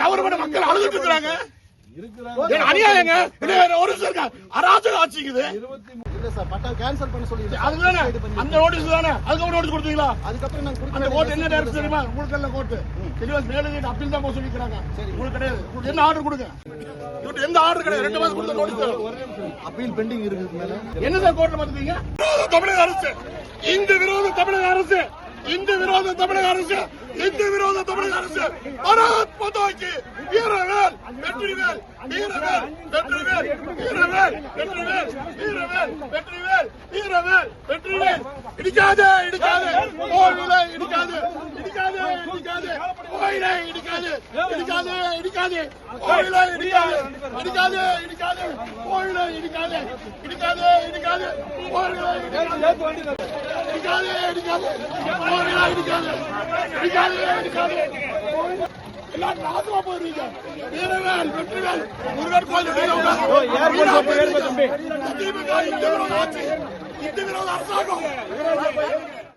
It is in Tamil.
கவர்மெண்ட் மக்கள் அழுதுட்டு இருக்காங்க அநியாயங்க? இது ஒரு நிமிஷம் இருக்கா அராஜக ஆட்சிக்குது. இல்ல சார் பட்டா கேன்சல் பண்ண சொல்லி அதுதானே அந்த நோட்டீஸ் தானே? அதுக்கு ஒரு நோட்டீஸ் கொடுத்தீங்களா? அதுக்கப்புறம் நாங்க அந்த கொடுக்க கோர்ட் என்ன டைரக்ஷன் தெரியுமா? உங்களுக்கு இல்ல கோர்ட் தெளிவா மேலே அப்பீல் தான் போக சொல்லிக்கிறாங்க. உங்களுக்கு கிடையாது. உங்களுக்கு என்ன ஆர்டர் கொடுங்க? இவர்கிட்ட எந்த ஆர்டர் கிடையாது. ரெண்டு மாசம் கொடுத்த நோட்டீஸ் அப்பீல் பெண்டிங் இருக்கு மேல. என்ன சார் கோர்ட்ல பாத்துட்டீங்க? தமிழக அரசு. இந்து விரோத தமிழக அரசு. இந்து விரோத தமிழக அரசு. இந்து விரோத தமிழக அரசு. பாரத் வீரவேல் வெற்றிவேல் வீரவேல் வெற்றிவேல் வீரவேல் வெற்றிவேல் வீரவேல் வெற்றிவேல் வீரவேல் வெற்றிவேல். இடிக்காதே இடிக்காதே. கோவிலை இடிக்காதே. இடிக்காதே இடிக்காதே. கோயிலை இடிக்காதே. இடிக்காதே இடிக்காதே. கோயிலை இடிக்காதே. இடிக்காதே இடிக்காதே. கோயிலை இடிக்காதே. இடிக்காதே இடிக்காதே. கோயிலை இடிக்காதே. இடிக்காதே இடிக்காதே. கோயிலை இடிக்காதே. இடிக்காதே இடிக்காதே. எல்லாம் நாசமா போயிருவீங்க வீரவேல் வெற்றிவேல் முருகன் கோயில் ஆட்சி. இந்து விரோத அரசாங்கம்.